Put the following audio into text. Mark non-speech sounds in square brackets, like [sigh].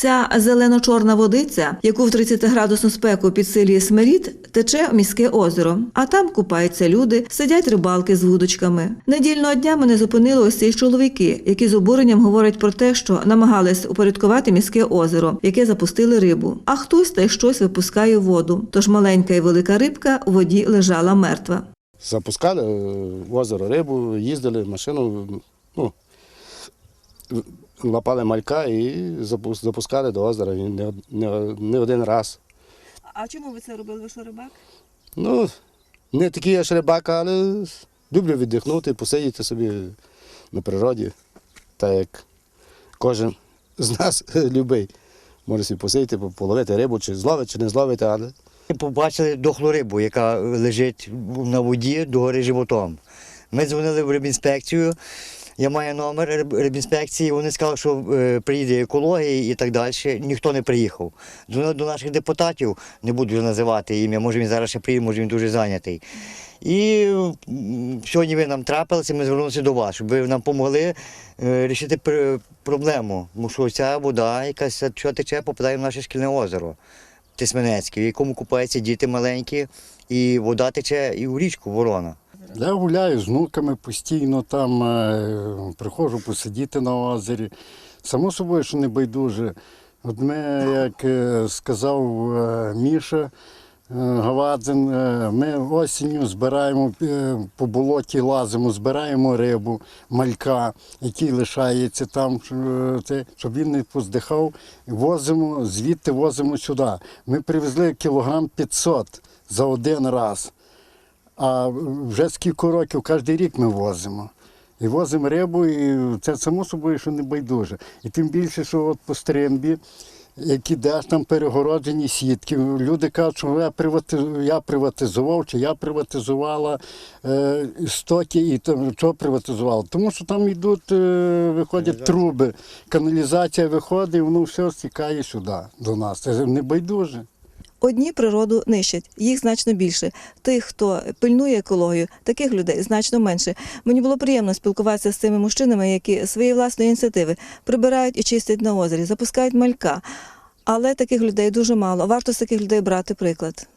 Ця зелено-чорна водиця, яку в 30-градусну спеку підсилює смирід, тече в міське озеро. А там купаються люди, сидять рибалки з вудочками. Недільного дня мене зупинили ось ці чоловіки, які з обуренням говорять про те, що намагались упорядкувати міське озеро, яке запустили рибу. А хтось та й щось випускає в воду. Тож маленька і велика рибка у воді лежала мертва. Запускали е, в озеро рибу, їздили машину, ну, лапали малька і запускали до озера не, не, не один раз. А чому ви це робили? Ви що рибак? Ну, не такий аж рибак, але люблю віддихнути, посидіти собі на природі, так як кожен з нас [laughs] любий. Може собі посидіти, половити рибу, чи зловити, чи не зловити, але Побачили дохлу рибу, яка лежить на воді догори животом. Ми дзвонили в рибінспекцію. Я маю номер риб- рибінспекції. Вони сказали, що е, приїде екологія і так далі. Ніхто не приїхав. До наших депутатів, не буду називати ім'я, може він зараз ще приїде, може він дуже зайнятий. І сьогодні ви нам трапилися, ми звернулися до вас, щоб ви нам допомогли вирішити проблему. Тому що ця вода, якась що тече, попадає в наше шкільне озеро. Тисменецький, в якому купаються діти маленькі, і вода тече і у річку Ворона. Я гуляю з внуками постійно там, е, приходжу посидіти на озері. Само собою, що не байдуже. От ми, як е, сказав е, Міша Гавадзин, ми осінню збираємо по болоті лазимо, збираємо рибу, малька, який лишається там, щоб він не поздихав. Возимо, звідти возимо сюди. Ми привезли кілограм 500 за один раз. А вже скільки років кожен рік ми возимо. І возимо рибу, і це само собою, що не байдуже. І тим більше, що от по стримбі, як ідеш, там перегороджені сітки. Люди кажуть, що я приватизував, чи я приватизувала е, стоки, і там, що приватизувала. Тому що там йдуть, е, виходять труби, каналізація виходить, і воно все стікає сюди до нас. Це не байдуже. Одні природу нищать, їх значно більше. Тих, хто пильнує екологію, таких людей значно менше. Мені було приємно спілкуватися з цими мужчинами, які свої власної ініціативи прибирають і чистять на озері, запускають малька. Але таких людей дуже мало. Варто з таких людей брати приклад.